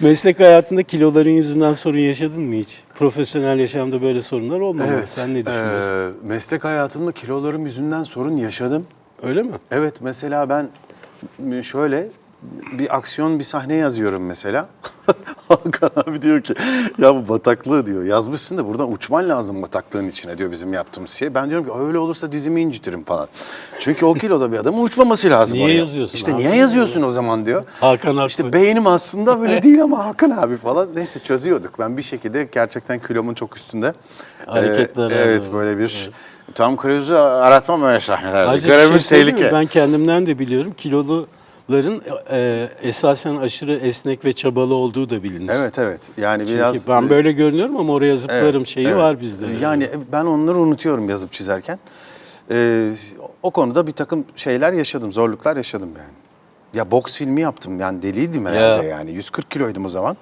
Meslek hayatında kiloların yüzünden sorun yaşadın mı hiç? Profesyonel yaşamda böyle sorunlar olmamalı. Sen ne düşünüyorsun? Ee, meslek hayatımda kilolarım yüzünden sorun yaşadım. Öyle mi? Evet mesela ben şöyle bir aksiyon bir sahne yazıyorum mesela. Hakan abi diyor ki ya bu bataklığı diyor yazmışsın da buradan uçman lazım bataklığın içine diyor bizim yaptığımız şey. Ben diyorum ki öyle olursa dizimi incitirim falan. Çünkü o kiloda bir adamın uçmaması lazım Niye oraya. yazıyorsun İşte abi? niye yazıyorsun o zaman diyor. Hakan haklı. İşte beynim aslında böyle değil ama Hakan abi falan. Neyse çözüyorduk. Ben bir şekilde gerçekten kilomun çok üstünde. Hareketler Ee, evet böyle bir Tom Cruise'u aratmam öyle sahnelerde. Görevimiz şey söyleyeyim mi? tehlike. Ben kendimden de biliyorum. Kiloluların e, esasen aşırı esnek ve çabalı olduğu da bilinir. Evet evet. Yani Çünkü biraz ben böyle görünüyorum ama oraya zıplarım Evet, şeyi evet. var bizde. Yani ben onları unutuyorum yazıp çizerken. Ee, o konuda bir takım şeyler yaşadım, zorluklar yaşadım yani. Ya boks filmi yaptım yani deliydim herhalde Ya. yani. 140 kiloydum o zaman.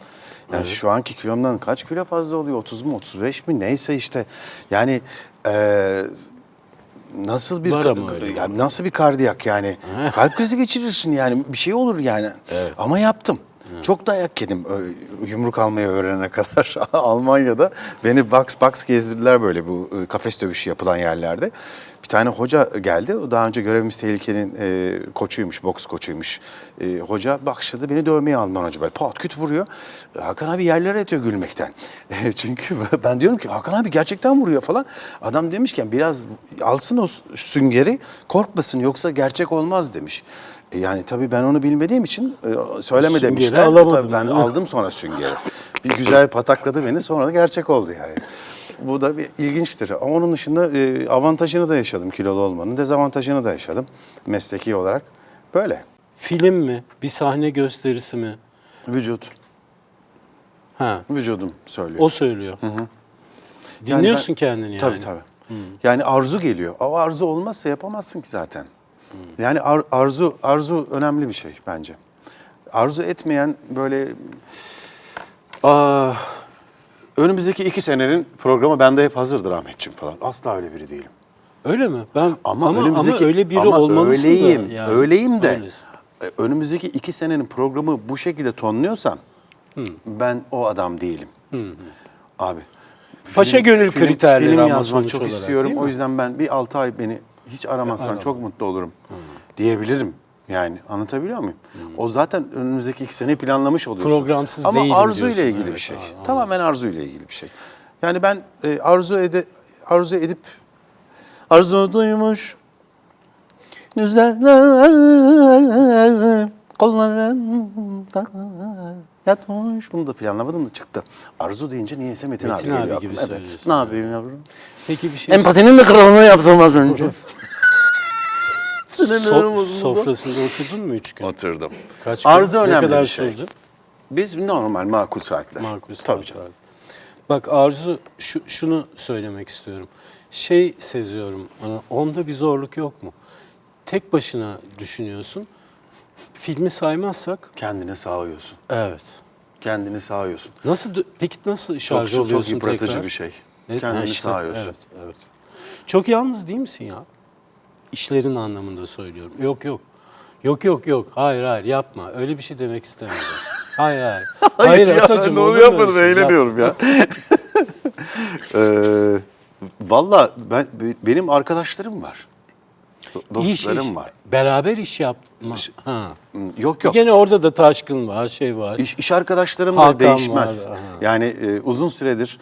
Yani şu anki kilomdan kaç kilo fazla oluyor? 30 mu 35 mi neyse işte. Yani e, nasıl bir Var ama öyle. yani nasıl bir kardiyak yani. Kalp krizi geçirirsin yani bir şey olur yani. Ama yaptım. Çok dayak yedim yumruk almayı öğrenene kadar Almanya'da. Beni box box gezdirdiler böyle bu e, kafes dövüşü yapılan yerlerde. Bir tane hoca geldi. O Daha önce görevimiz tehlikenin e, koçuymuş, boks koçuymuş. E, hoca başladı beni dövmeye Alman hoca böyle pat küt vuruyor. E, Hakan abi yerlere yatıyor gülmekten. E, çünkü ben diyorum ki Hakan abi gerçekten vuruyor falan. Adam demişken biraz alsın o süngeri korkmasın yoksa gerçek olmaz demiş. Yani tabii ben onu bilmediğim için e, söyleme Süngeri demişler. alamadın, Tabii ben değil mi? aldım sonra süngeri. Bir güzel patakladı beni sonra da gerçek oldu yani. Bu da bir ilginçtir. Ama onun dışında e, avantajını da yaşadım kilolu olmanın. Dezavantajını da yaşadım mesleki olarak. Böyle. Film mi? Bir sahne gösterisi mi? Vücut. Ha. Vücudum söylüyor. O söylüyor. Dinliyorsun kendini yani. Tabii tabii. Yani arzu geliyor. O arzu olmazsa yapamazsın ki zaten. Yani ar- arzu arzu önemli bir şey bence. Arzu etmeyen böyle Aa, önümüzdeki iki senenin programı bende hep hazırdır Ahmetciğim falan. Asla öyle biri değilim. Öyle mi? Ben ama, Ama, ama, önümüzdeki öyle biri ama olmalısın öyleyim, da. Yani. öyleyim de. Öylesin. e, Önümüzdeki iki senenin programı bu şekilde tonluyorsam ben o adam değilim. Abi. Paşa gönül kriterleri film ama yazmak çok olarak, istiyorum. O yüzden ben bir altı ay beni hiç aramazsan çok mutlu olurum diyebilirim. Yani anlatabiliyor muyum? O zaten önümüzdeki iki seneyi planlamış oluyorsun. Programsız Ama değilim arzu ile diyorsun, ilgili bir evet, şey. anladım. Tamamen arzu ile ilgili bir şey. Yani ben e, arzu ede arzu edip arzu duymuş güzeller kollarında yatmış. Bunu da planlamadım da çıktı. Arzu deyince niyeyse Metin, Metin abi abi geliyor gibi. Evet. Ne yapayım yavrum? Peki bir şey Empatinin de kralını yaptım az önce. So- sofrasında oturdun mu üç gün? Oturdum. Kaç gün? Arzu ne önemli kadar bir şey. sürdü? Biz normal makul saatler. Markus Tabii Tabii canım. Bak Arzu şu, şunu söylemek istiyorum. Şey seziyorum. hani Onda bir zorluk yok mu? Tek başına düşünüyorsun. Filmi saymazsak Kendine sağıyorsun. evet. Kendini sağıyorsun. Nasıl peki nasıl Çok, şarj çok, çok oluyorsun yıpratıcı tekrar? bir şey. Ne- Kendini işte, sağıyorsun. Evet, evet. Çok yalnız değil misin ya? İşlerin anlamında söylüyorum. Yok yok. Yok yok yok. Hayır hayır yapma. Öyle bir şey demek istemedim. hayır hayır. Hayır, Atacığım, olur mu öyle şey? Yap- ya. ee, Valla ben, be- benim arkadaşlarım var. Şey, Dostlarım var. Beraber iş yapma. Ha. Hmm, Yok yok. Gene orada da taşkın var, şey var. İş, iş arkadaşlarım Hakan da değişmez. var, aha. Yani e, uzun süredir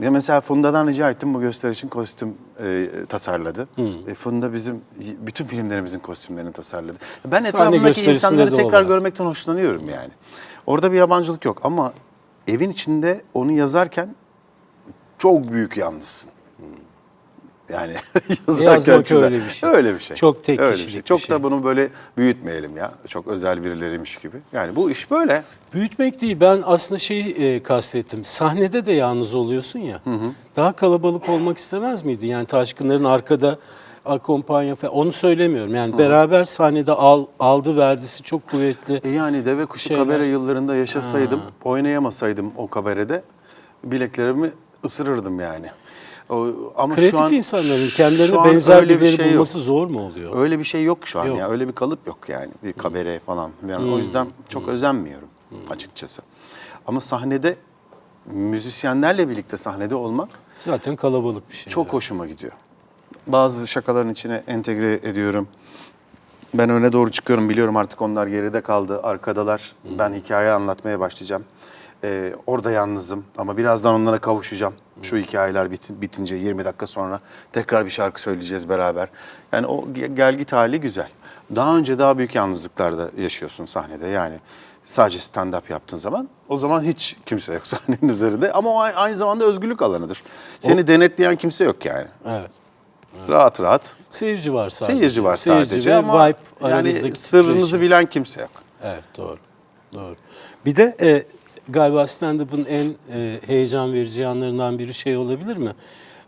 ya mesela Funda'dan rica ettim bu gösteri için kostüm e, tasarladı. E, Funda bizim bütün filmlerimizin kostümlerini tasarladı. Ben Sahne etrafımdaki gösterisinde insanları de tekrar görmekten hoşlanıyorum yani. Orada bir yabancılık yok ama evin içinde onu yazarken çok büyük yalnızsın. Yani yazarken Yazmak çizer- öyle bir şey. Öyle bir şey. Çok tek Öyle bir kişilik şey. bir Çok şey. da bunu böyle büyütmeyelim ya. Çok özel birileriymiş gibi. Yani bu iş böyle. Büyütmek değil, ben aslında şeyi e, kastettim. Sahnede de yalnız oluyorsun ya. Daha kalabalık olmak istemez miydin? Yani taşkınların arkada akompanya falan. Onu söylemiyorum. Yani beraber sahnede al, aldı verdisi çok kuvvetli. E yani deve kuşu Şeyler. kabare yıllarında yaşasaydım, oynayamasaydım o kabarede bileklerimi ısırırdım yani. O, ama Kreatif şu an, insanların kendilerine benzer bir şey yok. bulması zor mu oluyor? Öyle bir şey yok şu an Yok. ya. Öyle bir kalıp yok yani. Bir kabare falan. Yani O yüzden çok özenmiyorum. açıkçası. Ama sahnede müzisyenlerle birlikte sahnede olmak Zaten kalabalık bir şey. çok hoşuma gidiyor. Bazı şakaların içine entegre ediyorum. Ben öne doğru çıkıyorum. Biliyorum artık onlar geride kaldı. Arkadalar. Ben hikaye anlatmaya başlayacağım. Ee, orada yalnızım ama birazdan onlara kavuşacağım. Şu hikayeler bit- bitince 20 dakika sonra tekrar bir şarkı söyleyeceğiz beraber. Yani o ge- gel git hali güzel. Daha önce daha büyük yalnızlıklarda yaşıyorsun sahnede. Yani sadece stand-up yaptığın zaman o zaman hiç kimse yok sahnenin üzerinde. Ama o a- aynı zamanda özgürlük alanıdır. Seni denetleyen kimse yok yani. Evet. Rahat rahat. Seyirci var sadece. Seyirci var sadece ve ama vibe yani aranızdaki sırrınızı titreşim. bilen kimse yok. Evet doğru. Doğru. Bir de e, galiba stand-up'ın en e, heyecan verici yanlarından biri şey olabilir mi?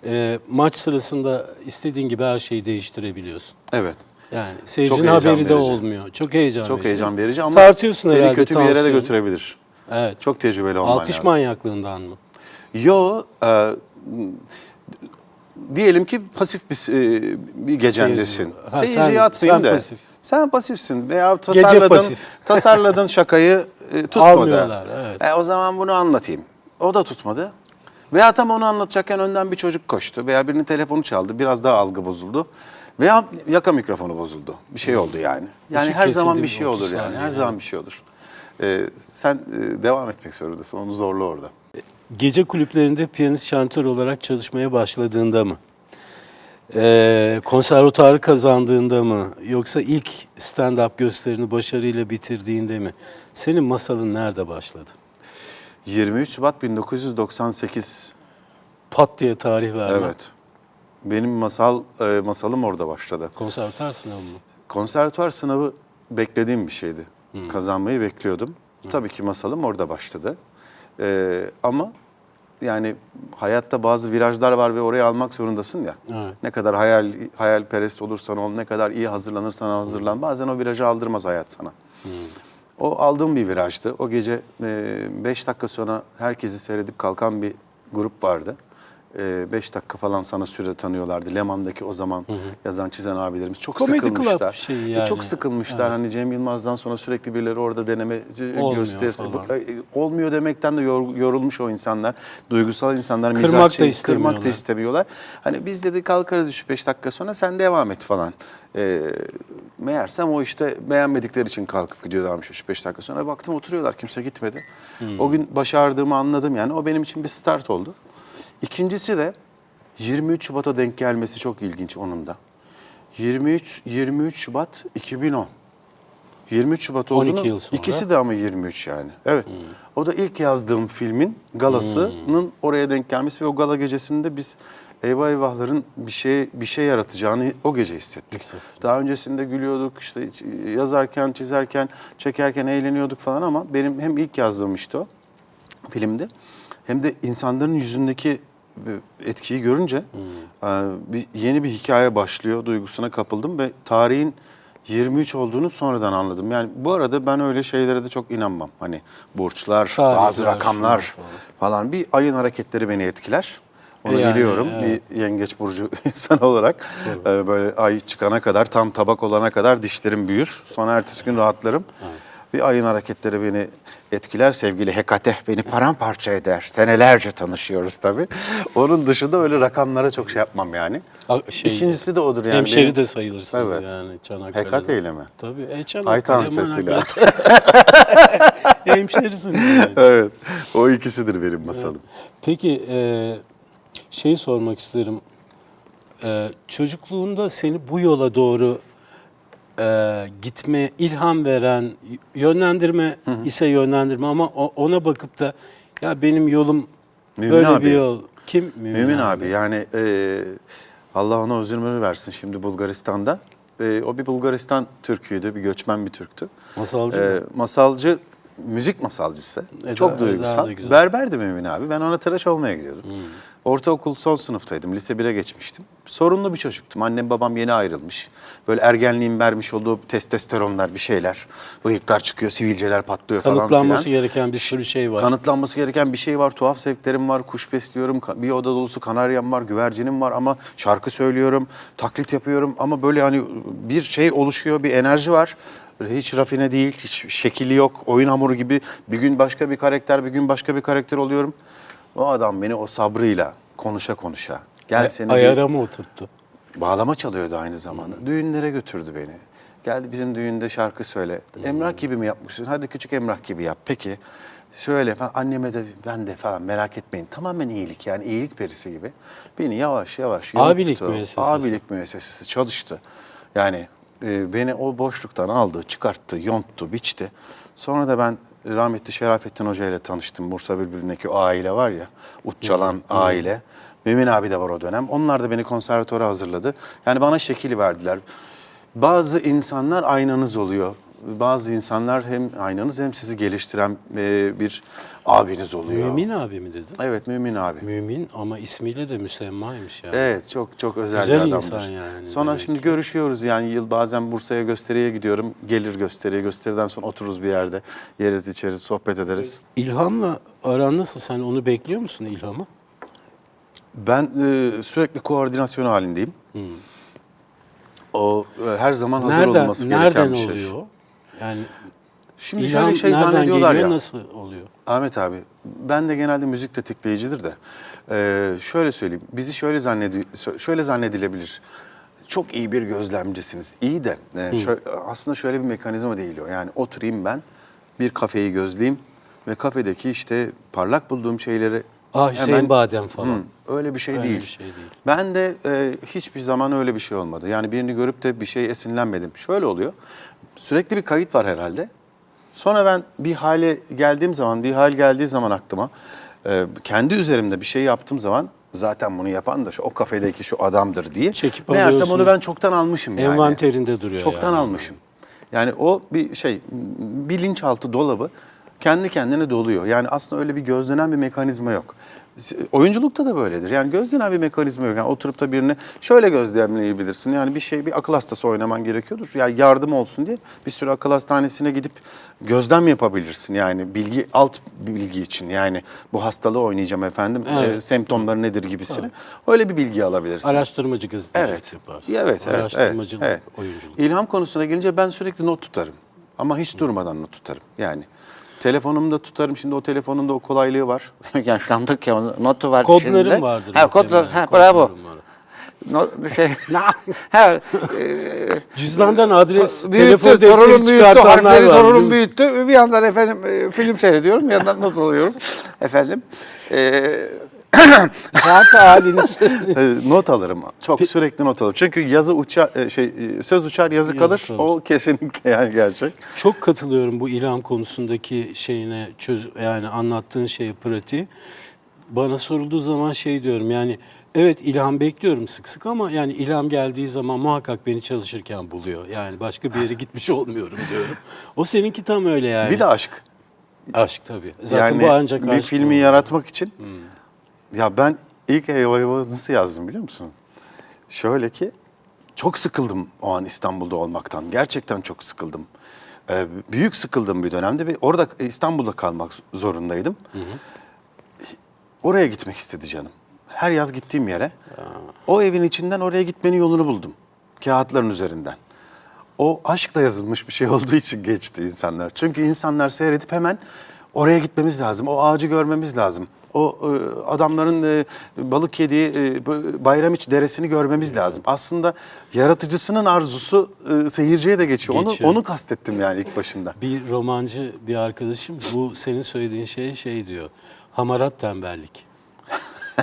E, maç sırasında istediğin gibi her şeyi değiştirebiliyorsun. Evet. Yani seyircinin heyecan haberi de verici. olmuyor. Çok heyecan Çok verici. heyecan verici ama Tartıyorsun seni herhalde kötü bir yere de götürebilir. Evet. Çok tecrübeli olman Alkış lazım. manyaklığından mı? Yo, e, diyelim ki pasif bir, e, bir gecendesin. Ha, Seyirciye sen- atmayayım sen da. pasif. Sen pasifsin veya tasarladın, pasif. tasarladın şakayı e, tutmadı. Almıyorlar, evet. E, o zaman bunu anlatayım. O da tutmadı. Veya tam onu anlatacakken önden bir çocuk koştu veya birinin telefonu çaldı. Biraz daha algı bozuldu. Veya yaka mikrofonu bozuldu. Bir şey oldu yani. Yani Işık her zaman kesildi bir şey 30 olur yani. Her evet. zaman bir şey olur. E, sen e, devam etmek zorundasın. Onu zorla orada. Gece kulüplerinde piyanist şantör olarak çalışmaya başladığında mı? Ee, konservatuarı kazandığında mı? Yoksa ilk stand-up gösterini başarıyla bitirdiğinde mi? Senin masalın nerede başladı? 23 Şubat 1998. Pat diye tarih verme. Evet. Benim masal e, masalım orada başladı. Konservatuar sınavı mı? Konservatuvar sınavı beklediğim bir şeydi. Kazanmayı bekliyordum. Tabii ki masalım orada başladı. E, ama yani hayatta bazı virajlar var ve oraya almak zorundasın ya. Evet. Ne kadar hayal hayalperest olursan ol, ne kadar iyi hazırlanırsan hazırlan. Bazen o virajı aldırmaz hayat sana. O aldığım bir virajdı. O gece 5 dakika sonra herkesi seyredip kalkan bir grup vardı. 5 dakika falan sana süre tanıyorlardı. Leman'daki o zaman yazan çizen abilerimiz çok Comedy club sıkılmışlar. şeyi E, yani. Çok sıkılmışlar. Hani Cem Yılmaz'dan sonra sürekli birileri orada deneme gösterisi. e, Olmuyor demekten de yor- yorulmuş o insanlar. Duygusal insanlar. Kırmak da mizahçı, Kırmak istemiyorlar. da istemiyorlar. Hani biz dedi kalkarız 3-5 dakika sonra sen devam et falan. Ee, meğersem o işte beğenmedikleri için kalkıp gidiyorlarmış 3-5 dakika sonra. Baktım oturuyorlar kimse gitmedi. O gün başardığımı anladım yani. O benim için bir start oldu. İkincisi de 23 Şubat'a denk gelmesi çok ilginç onun da. 23 23 Şubat 2010. 23 Şubat 12 olduğunu yıl sonra. ikisi de ama 23 yani. Evet. O da ilk yazdığım filmin galasının oraya denk gelmesi ve o gala gecesinde biz Eyvah Eyvahların bir şey bir şey yaratacağını o gece hissettik. Hissettik. Daha öncesinde gülüyorduk işte yazarken, çizerken, çekerken eğleniyorduk falan ama benim hem ilk yazdığım işte o filmde hem de insanların yüzündeki etkiyi görünce e, bir, yeni bir hikaye başlıyor duygusuna kapıldım ve tarihin 23 olduğunu sonradan anladım. Yani bu arada ben öyle şeylere de çok inanmam. Hani burçlar, Tarihler, bazı rakamlar falan. falan. Bir ayın hareketleri beni etkiler. Onu Yani, biliyorum evet. bir yengeç burcu insan olarak. e, böyle ay çıkana kadar, tam tabak olana kadar dişlerim büyür. Sonra ertesi gün rahatlarım. Bir ayın hareketleri beni etkiler. Sevgili Hekate beni paramparça eder. Senelerce tanışıyoruz tabii. Onun dışında öyle rakamlara çok şey yapmam yani. A- şey- İkincisi de odur yani. Hemşeri benim- de sayılırsınız Evet. yani Çanakkale'de. Hekate ile mi? Tabii. E, Çanakkale, Ay tanrıçasıyla. Manavgat. Yani. evet. O ikisidir benim masalım. Peki e, şeyi sormak isterim. E, çocukluğunda seni bu yola doğru e, gitme, ilham veren, yönlendirme ise yönlendirme ama o- ona bakıp da ya benim yolum Mümin böyle abi. bir yol. Kim? Mümin, Mümin abi yani e, Allah ona uzun ömür versin şimdi Bulgaristan'da. E, o bir Bulgaristan Türk'üydü, bir göçmen bir Türktü. Masalcı E, mı? masalcı, müzik masalcısı. Eda- Çok Eda duygusal. da güzel. Berberdi Mümin abi. Ben ona tıraş olmaya gidiyordum. Ortaokul son sınıftaydım. Lise 1'e geçmiştim. Sorunlu bir çocuktum. Annem babam yeni ayrılmış. Böyle ergenliğin vermiş olduğu testosteronlar bir şeyler. Bıyıklar çıkıyor, sivilceler patlıyor falan Kanıtlanması filan. gereken bir sürü şey var. Kanıtlanması gereken bir şey var. Tuhaf zevklerim var. Kuş besliyorum. Bir oda dolusu kanaryam var. Güvercinim var ama şarkı söylüyorum. Taklit yapıyorum ama böyle hani bir şey oluşuyor. Bir enerji var. Hiç rafine değil, hiç şekili yok. Oyun hamuru gibi bir gün başka bir karakter, bir gün başka bir karakter oluyorum. O adam beni o sabrıyla konuşa konuşa. Gel seni Ayara mı oturttu? Bağlama çalıyordu aynı zamanda. Düğünlere götürdü beni. Geldi bizim düğünde şarkı söyle. Emrah gibi mi yapmışsın? Hadi küçük Emrah gibi yap. Peki. Söyle falan. Anneme de ben de falan merak etmeyin. Tamamen iyilik yani iyilik perisi gibi. Beni yavaş yavaş Abilik yonttu. müessesesi. Abilik müessesesi çalıştı. Yani e, beni o boşluktan aldı, çıkarttı, yonttu, biçti. Sonra da ben rahmetli Şerafettin Hoca ile tanıştım. Bursa Bülbülü'ndeki o aile var ya, Utçalan aile. Mümin abi de var o dönem. Onlar da beni konservatöre hazırladı. Yani bana şekil verdiler. Bazı insanlar aynanız oluyor. Bazı insanlar hem aynanız hem sizi geliştiren e, bir abiniz oluyor. Mümin abi mi dedin? Evet Mümin abi. Mümin ama ismiyle de müsemmaymış yani. Evet çok çok özel Güzel bir adamdır. insan yani Sonra demek şimdi görüşüyoruz yani yıl bazen Bursa'ya gösteriye gidiyorum. Gelir gösteriye gösteriden sonra otururuz bir yerde. Yeriz içeriz sohbet ederiz. İlham'la aran nasıl? Sen onu bekliyor musun İlham'ı? Ben e, sürekli koordinasyon halindeyim. O e, her zaman hazır nereden olması gereken nereden bir şey. oluyor? Yani Şimdi İlham şöyle şey zannediyorlar geliyor, ya. nasıl oluyor? Ahmet abi, ben de genelde müzik tetikleyicidir de. Ee, şöyle söyleyeyim, bizi şöyle zannedi şöyle zannedilebilir. Çok iyi bir gözlemcisiniz. İyi de e, şö- aslında şöyle bir mekanizma değil o. Yani oturayım ben, bir kafeyi gözleyeyim ve kafedeki işte parlak bulduğum şeyleri Ah Hüseyin Badem falan. Hı, öyle bir şey Öyle değil. bir şey değil. Ben de e, hiçbir zaman öyle bir şey olmadı. Yani birini görüp de bir şey esinlenmedim. Şöyle oluyor. Sürekli bir kayıt var herhalde. Sonra ben bir hale geldiğim zaman, bir hal geldiği zaman aklıma e, kendi üzerimde bir şey yaptığım zaman zaten bunu yapan da şu o kafedeki şu adamdır diye. Çekip Meğersem onu ben çoktan almışım yani. Envanterinde duruyor Çoktan yani. almışım. Yani o bir şey bilinçaltı dolabı kendi kendine doluyor. Yani aslında öyle bir gözlenen bir mekanizma yok. Oyunculukta da böyledir. Yani gözlenen bir mekanizma yok. Yani oturup da birini şöyle gözlemleyebilirsin. Yani bir şey bir akıl hastası oynaman gerekiyordur. Yani yardım olsun diye bir sürü akıl hastanesine gidip gözlem yapabilirsin. Yani bilgi alt bilgi için. Yani bu hastalığı oynayacağım efendim. Evet. e, semptomları nedir gibisini. Öyle bir bilgi alabilirsin. Araştırmacı gazetecilik Evet. yaparsın. Evet, evet, Araştırmacılık, evet, evet. oyunculuk. İlham konusuna gelince ben sürekli not tutarım. Ama hiç durmadan not tutarım. Yani telefonumda tutarım. Şimdi o telefonunda o kolaylığı var. yani şu andaki notu var Kodların içinde. vardır. Ha, kodlar, muhtemelen, ha, bravo. kodların var. No, şey, ha, Cüzdandan adres, büyüttü, telefon defteri büyüttü, çıkartanlar harfleri var. biliyor torunum musun? büyüttü. Bir yandan efendim e, film seyrediyorum, bir yandan not alıyorum. efendim. E, Zaten haliniz. Ee, not alırım. Çok sürekli not alırım. Çünkü yazı uçar, e, şey e, söz uçar yazı, Yazı kalır. kalır. O kesinlikle yani gerçek. Çok katılıyorum bu ilham konusundaki şeyine çöz yani anlattığın şeye pratiği. Bana sorulduğu zaman şey diyorum yani evet ilham bekliyorum sık sık ama yani ilham geldiği zaman muhakkak beni çalışırken buluyor. Yani başka bir yere gitmiş olmuyorum diyorum. O seninki tam öyle yani. Bir de aşk. aşk tabii. Zaten yani bu ancak bir aşk filmi olur. yaratmak için ya ben ilk Eyvah nasıl yazdım biliyor musun? Şöyle ki çok sıkıldım o an İstanbul'da olmaktan. Gerçekten çok sıkıldım. Ee, büyük sıkıldığım bir dönemde ve orada İstanbul'da kalmak zorundaydım. Oraya gitmek istedi canım. Her yaz gittiğim yere. O evin içinden oraya gitmenin yolunu buldum. Kağıtların üzerinden. O aşkla yazılmış bir şey olduğu için geçti insanlar. Çünkü insanlar seyredip hemen oraya gitmemiz lazım. O ağacı görmemiz lazım. O e, adamların e, balık yediği e, Bayramiç deresini görmemiz lazım. Aslında yaratıcısının arzusu e, seyirciye de geçiyor. Geçiyor. Onu onu kastettim yani ilk başında. Bir romancı bir arkadaşım bu senin söylediğin şey şey diyor. Hamarat tembellik.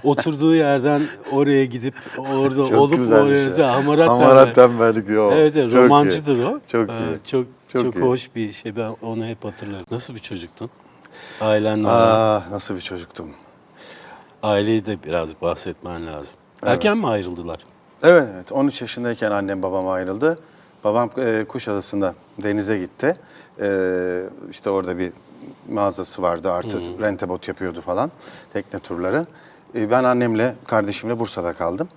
Oturduğu yerden oraya gidip orada Çok olup oraya şey. hamarat, Hamarat tembellik. diyor. Evet, evet Çok iyi. romancıdır o. Çok Ee, iyi. Çok Çok çok, iyi. hoş bir şey. Ben onu hep hatırlarım. Nasıl bir çocuktun? Ailenle Ah nasıl bir çocuktum. aileyi de biraz bahsetmen lazım. Erken mi ayrıldılar? Evet, evet. 13 yaşındayken annem babam ayrıldı. Babam e, Kuşadası'nda denize gitti. E, işte orada bir mağazası vardı artı rentebot yapıyordu falan. Tekne turları. E, ben annemle, kardeşimle Bursa'da kaldım.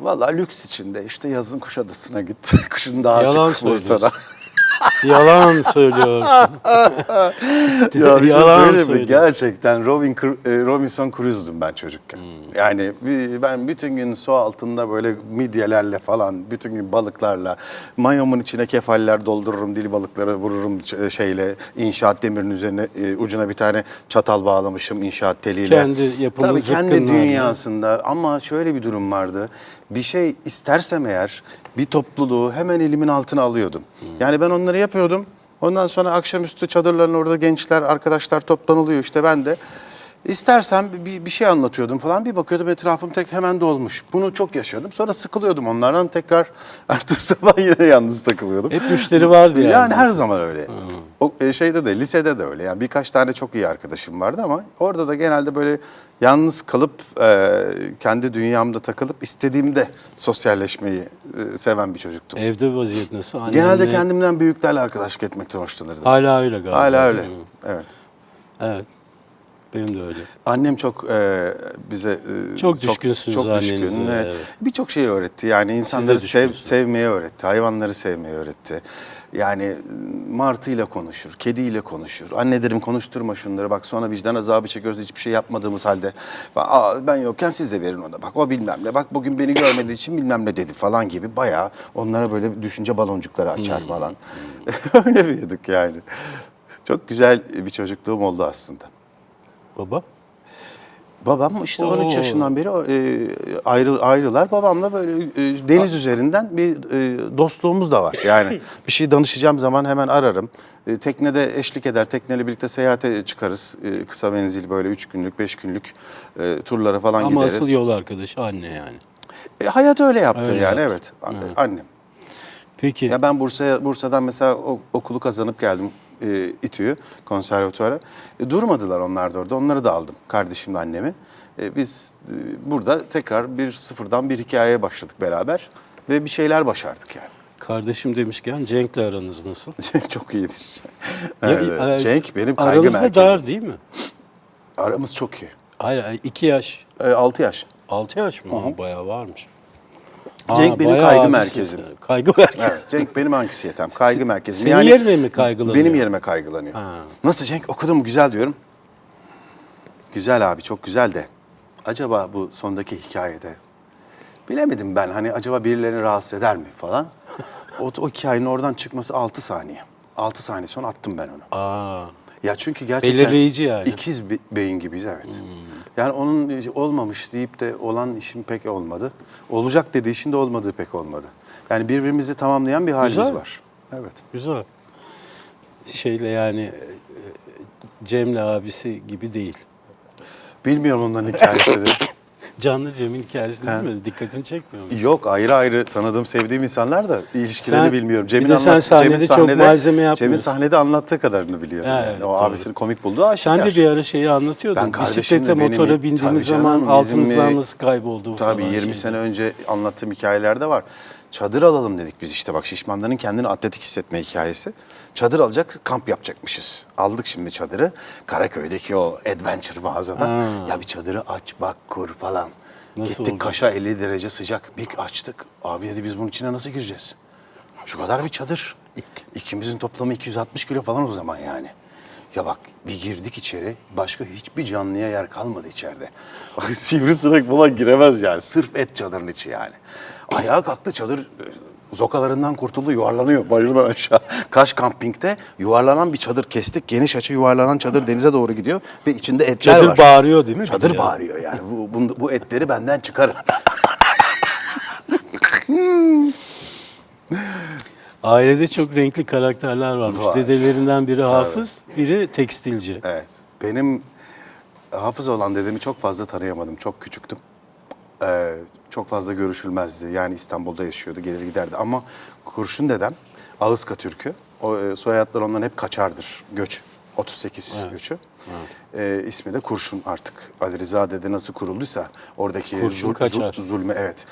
Vallahi lüks içinde işte yazın Kuşadası'na gitti. Kışın daha Yalan açık Bursa'da. söylüyorsun. Yalan söylüyorsun. Ya bir şey Yalan söylüyorsun. Gerçekten Robin, e, Robinson Crusoe'dum ben çocukken. Hmm. Yani ben bütün gün su altında böyle midyelerle falan, bütün gün balıklarla, mayomun içine kefaller doldururum, dili balıkları vururum ç- şeyle, inşaat demirinin üzerine e, ucuna bir tane çatal bağlamışım inşaat teliyle. Kendi yapımı Tabii kendi dünyasında ama şöyle bir durum vardı. Bir şey istersem eğer bir topluluğu hemen elimin altına alıyordum. Yani ben onları yapıyordum. Ondan sonra akşamüstü çadırların orada gençler, arkadaşlar toplanılıyor işte ben de. İstersem bir, bir şey anlatıyordum falan bir bakıyordum etrafım tek hemen dolmuş. Bunu çok yaşadım. Sonra sıkılıyordum onlardan tekrar artık sabah yine yalnız takılıyordum. Hep müşteri vardı yani. Yani her zaman öyle. O e, şeyde de lisede de öyle. Yani birkaç tane çok iyi arkadaşım vardı ama orada da genelde böyle yalnız kalıp e, kendi dünyamda takılıp istediğimde sosyalleşmeyi e, seven bir çocuktum. Evde vaziyet nasıl? Annenle- Genelde kendimden büyüklerle arkadaşlık etmekten hoşlanırdım. Hala öyle galiba. Hala öyle. Evet. Evet. Benim de öyle. Annem çok e, bize e, Çok düşkünsünüz çok annenize, düşkün. ve evet. Birçok şeyi öğretti. Yani insanları sev, sevmeyi öğretti. Hayvanları sevmeyi öğretti. Yani e, martıyla konuşur, kediyle konuşur. Anne derim konuşturma şunları bak sonra vicdan azabı çekiyoruz hiçbir şey yapmadığımız halde. Aa, ben yokken siz de verin ona bak o bilmem ne. Bak bugün beni görmediği için bilmem ne dedi falan gibi. Bayağı onlara böyle düşünce baloncukları açar falan. Öyle büyüdük yani. Çok güzel bir çocukluğum oldu aslında. Baba? Babam işte 13 Oo. yaşından beri e, ayrı ayrılar. Babamla böyle e, deniz üzerinden bir e, dostluğumuz da var. Yani bir şey danışacağım zaman hemen ararım. E, teknede eşlik eder. Tekneyle birlikte seyahate çıkarız. E, kısa menzil böyle 3 günlük, 5 günlük e, turlara falan Ama gideriz. asıl yol arkadaşı anne yani. E, hayat öyle yaptı Öyle yani yaptı. evet. Annem. Peki. Ya ben Bursa'ya Bursa'dan mesela o- okulu kazanıp geldim e, İTÜ'yü konservatuvara. E, durmadılar onlar da orada. Onları da aldım kardeşimle annemi. E, biz e, burada tekrar bir sıfırdan bir hikayeye başladık beraber ve bir şeyler başardık yani. Kardeşim demişken Cenk'le aranız nasıl? Cenk çok iyidir. Evet, Cenk benim kaygı Aranız da merkezim. dar değil mi? Aramız çok iyi. Hayır, iki yaş. E, 6 yaş. Altı yaş mı? Aa, Bayağı varmış. Cenk benim bayağı kaygı abisin merkezim. Kaygı merkezi. Evet, Cenk benim anksiyetem, kaygı merkezim. senin yerine mi kaygılanıyor? Benim yerime kaygılanıyor. Ha. Nasıl Cenk okudun mu güzel diyorum. Güzel abi çok güzel de. Acaba bu sondaki hikayede bilemedim ben hani acaba birilerini rahatsız eder mi falan. o, o hikayenin oradan çıkması 6 saniye. 6 saniye sonra attım ben onu. Aa, Ya çünkü gerçekten Belirleyici yani. ikiz be- beyin gibiyiz evet. Yani onun olmamış deyip de olan işim pek olmadı. Olacak dediği işin de olmadığı pek olmadı. Yani birbirimizi tamamlayan bir halimiz Güzel. var. Evet. güzel. Şeyle yani e, Cem'le abisi gibi değil. Bilmiyorum onların hikayesini. Canlı Cem'in hikayesi değil mi? Dikkatini çekmiyor mu? Yok ayrı ayrı tanıdığım, sevdiğim insanlar da ilişkilerini Sen- bilmiyorum. bir de sen sahnede çok malzeme yapmıyorsun. Cem'in sahnede anlattığı kadarını biliyorum. Ha, yani. evet, o doğru. abisini komik bulduğu aşikar. Sen de bir ara şeyi anlatıyordun. Ben Bisiklete, benim- motora tabii bindiğiniz canım, zaman bizim, altınızdan nasıl kaybolduğu Tabii falan. 20 şey. sene önce anlattığım hikayelerde var. Çadır alalım dedik biz işte bak şişmanların kendini atletik hissetme hikayesi. Çadır alacak, kamp yapacakmışız. Aldık şimdi çadırı. Karaköy'deki o adventure mağazada. Ha. Ya bir çadırı aç bak kur falan. Nasıl Gittik olacak? Kaş'a 50 derece sıcak. Bir açtık. Abi dedi biz bunun içine nasıl gireceğiz? Şu kadar bir çadır. İkimizin toplamı 260 kilo falan o zaman yani. Ya bak bir girdik içeri başka hiçbir canlıya yer kalmadı içeride. Bak sivrisinek falan giremez yani. Sırf et çadırın içi yani. Ayağa kalktı çadır zokalarından kurtuldu yuvarlanıyor bayırdan aşağı. Kaş kampingde yuvarlanan bir çadır kestik. Geniş açı yuvarlanan çadır denize doğru gidiyor ve içinde etler Çadır var. bağırıyor değil mi? Çadır ya? bağırıyor yani. Bu, bu, bu etleri benden çıkarın. Ailede çok renkli karakterler varmış. Var. Dedelerinden biri hafız, biri tekstilci. Evet. Benim hafız olan dedemi çok fazla tanıyamadım. Çok küçüktüm. Ee, çok fazla görüşülmezdi. Yani İstanbul'da yaşıyordu, gelir giderdi. Ama kurşun dedem, Ağızka Türk'ü. O e, soyadlar onların hep kaçardır. Göç. 38 göçü. Ee, ismi de Kurşun artık. Ali Rıza dede nasıl kurulduysa oradaki Kurşun Kaçar. zulme evet.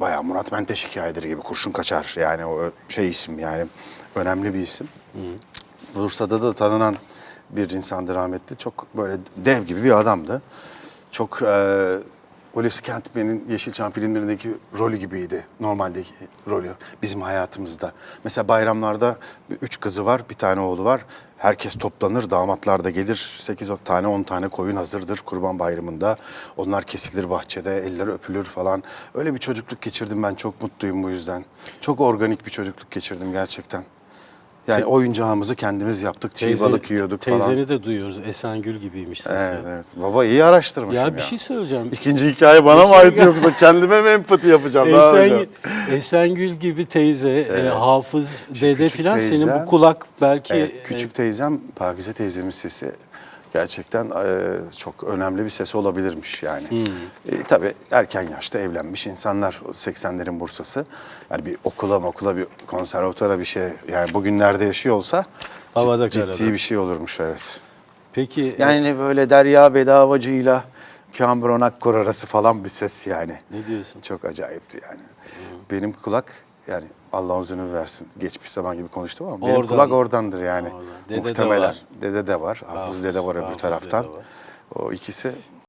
Bayağı Murat Menteş hikayeleri gibi Kurşun Kaçar. Yani o şey isim yani önemli bir isim. Bursa'da da tanınan bir insandı rahmetli. Çok böyle dev gibi bir adamdı. Çok e, Hulusi Kentmen'in Yeşilçam filmlerindeki rolü gibiydi. Normaldeki rolü bizim hayatımızda. Mesela bayramlarda üç kızı var, bir tane oğlu var. Herkes toplanır, damatlar da gelir. 8 tane, 10 tane koyun hazırdır kurban bayramında. Onlar kesilir bahçede, eller öpülür falan. Öyle bir çocukluk geçirdim ben. Çok mutluyum bu yüzden. Çok organik bir çocukluk geçirdim gerçekten. Yani oyuncağımızı kendimiz yaptık. Çiğ Teyze- balık yiyorduk Teyzeni falan. de duyuyoruz. Esengül gibiymiş sesi. Evet, evet. Baba iyi araştırmışım ya. Ya bir şey söyleyeceğim. İkinci hikaye bana mı Esengül- ait yoksa kendime mi empati yapacağım? Ne yapacağım? Esen, Esengül gibi teyze, e, hafız, dede küçük filan senin teyzem- bu kulak belki Evet, e, küçük teyzem, Pakize teyzemin sesi gerçekten e, çok önemli bir sesi olabilirmiş yani. Hmm. E, tabii erken yaşta evlenmiş insanlar, o 80'lerin Bursa'sı. Yani bir okula okula bir konservatuvara bir şey yani bugünlerde yaşıyor olsa Havada cid- karada. ciddi bir şey olurmuş evet. peki e, Yani böyle Derya Bedavacı'yla Kamron Akkor arası falan bir ses yani. ne diyorsun? Çok acayipti yani. Benim kulak yani Allah uzun ömür versin. Geçmiş zaman gibi konuştum ama benim Oradan. kulak oradandır yani. Oradan. Dede de Muhtemelen. var. Dede de var. Hafız, dede var öbür taraftan. O ikisi